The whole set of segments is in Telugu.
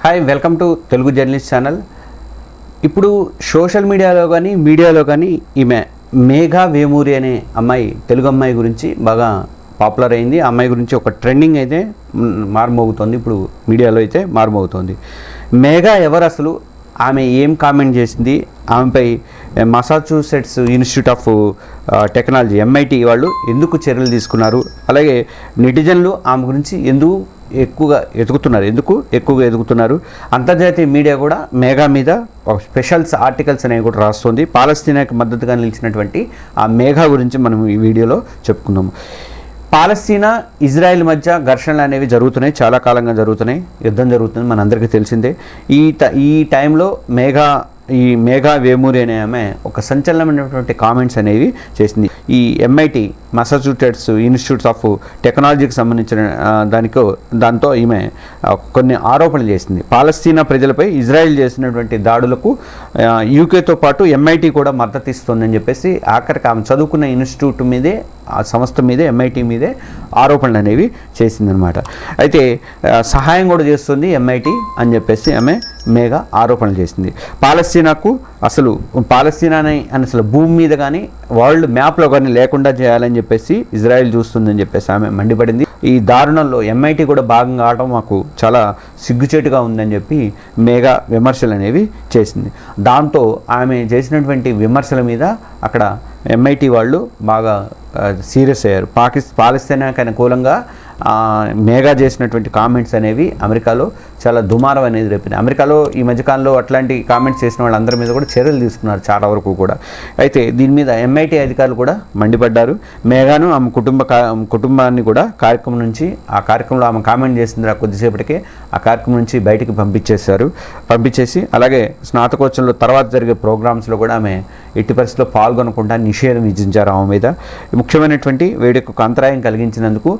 Hi welcome to Telugu journalist channel ఇప్పుడు సోషల్ మీడియాలో కానీ మీడియాలో కానీ ఈమె మేఘా వేమూరి అనే అమ్మాయి తెలుగు అమ్మాయి గురించి బాగా పాపులర్ అయింది. ఆ అమ్మాయి గురించి ఒక ట్రెండింగ్ అయితే మ్, మారుమోగుతోంది. ఇప్పుడు మీడియాలో అయితే మారుమోగుతోంది. మేఘా ఎవరు అసలు? ఆమె ఏం కామెంట్ చేసింది? ఆమెపై Massachusetts institute of technology MIT వాళ్ళు ఎందుకు చర్యలు తీసుకున్నారు? అలాగే నెటిజన్లు ఆమె గురించి ఎందుకు ఎక్కువగా ఎదుగుతున్నారు. ఎందుకు? ఎక్కువగా ఎదుగుతున్నారు. అంతర్జాతీయ మీడియా కూడా మేఘా మీద ఒక స్పెషల్స్ ఆర్టికల్స్ అనేవి కూడా రాస్తుంది. పాలస్తీనాకి మద్దతుగా నిలిచినటువంటి ఆ మేఘా గురించి మనం ఈ వీడియోలో చెప్పుకుందాము పాలస్తీనా ఇజ్రాయెల్ మధ్య ఘర్షణలు అనేవి జరుగుతున్నాయి. చాలా కాలంగా జరుగుతున్నాయి. యుద్ధం జరుగుతుంది మనందరికీ తెలిసిందే. ఈ ఈ టైంలో మేఘా ఈ మేఘా వేమూరి అనే ఆమె ఒక సంచలనమైనటువంటి కామెంట్స్ అనేవి చేసింది. ఈ ఎంఐటి మసాచ్యూసెట్స్ ఇన్స్టిట్యూట్స్ ఆఫ్ టెక్నాలజీకి సంబంధించిన దానికో దాంతో ఈమె కొన్ని ఆరోపణలు చేసింది. పాలస్తీనా ప్రజలపై ఇజ్రాయెల్ చేసినటువంటి దాడులకు యూకేతో పాటు ఎంఐటి కూడా మద్దతు ఇస్తుందని చెప్పేసి ఆఖరికి ఆమె చదువుకున్న ఇన్స్టిట్యూట్ మీదే ఆ సంస్థ మీదే ఎంఐటి మీదే ఆరోపణలు అనేవి చేసిందనమాట అయితే సహాయం కూడా చేస్తుంది ఎంఐటి అని చెప్పేసి ఆమె మేఘ ఆరోపణలు చేసింది. పాలస్తీనాకు అసలు పాలస్తీనాని అని అసలు భూమి మీద కానీ వరల్డ్ మ్యాప్లో కానీ లేకుండా చేయాలని చెప్పేసి ఇజ్రాయెల్ చూస్తుందని చెప్పేసి ఆమె మండిపడింది. ఈ దారుణంలో ఎంఐటి కూడా భాగం కావడం మాకు చాలా సిగ్గుచేటుగా ఉందని చెప్పి మేఘా విమర్శలు అనేవి చేసింది. దాంతో ఆమె చేసినటువంటి విమర్శల మీద అక్కడ ఎంఐటి వాళ్ళు బాగా సీరియస్ అయ్యారు. పాకిస్ పాలస్తీనాకి అనుకూలంగా మేఘా చేసినటువంటి కామెంట్స్ అనేవి అమెరికాలో చాలా దుమారం అనేది రేపింది. అమెరికాలో ఈ మధ్యకాలంలో అట్లాంటి కామెంట్స్ చేసిన వాళ్ళందరి మీద కూడా చర్యలు తీసుకున్నారు చాలా వరకు కూడా. అయితే దీని మీద ఎంఐటి అధికారులు కూడా మండిపడ్డారు. మేఘాను ఆమె కుటుంబ కుటుంబాన్ని కూడా కార్యక్రమం నుంచి ఆ కార్యక్రమంలో ఆమె కామెంట్ చేసింది ఆ కొద్దిసేపటికే ఆ కార్యక్రమం నుంచి బయటికి పంపించేశారు. పంపించేసి అలాగే స్నాతకోత్సవంలో తర్వాత జరిగే ప్రోగ్రామ్స్లో కూడా ఆమె ఎట్టి పరిస్థితిలో పాల్గొనకుండా నిషేధం విధించారు ఆమె మీద. ముఖ్యమైనటువంటి వేడుకకు అంతరాయం కలిగించినందుకు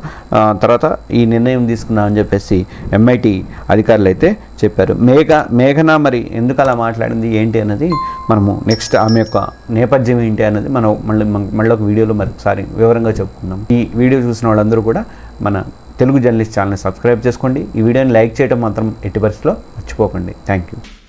తర్వాత ఈ నిర్ణయం తీసుకున్నామని చెప్పేసి ఎంఐటి అధికారులు అయితే చెప్పారు. మేఘ మేఘన మరి ఎందుకు అలా మాట్లాడింది ఏంటి అన్నది మనము నెక్స్ట్ ఆమె యొక్క నేపథ్యం ఏంటి అన్నది మనం మళ్ళీ మళ్ళీ ఒక వీడియోలో మరి వివరంగా చెప్పుకుందాం. ఈ వీడియో చూసిన వాళ్ళందరూ కూడా మన తెలుగు జర్నలిస్ట్ ఛానల్ని సబ్స్క్రైబ్ చేసుకోండి. ఈ వీడియోని లైక్ చేయడం మాత్రం ఎట్టి పరిస్థితిలో మర్చిపోకండి. Thank you.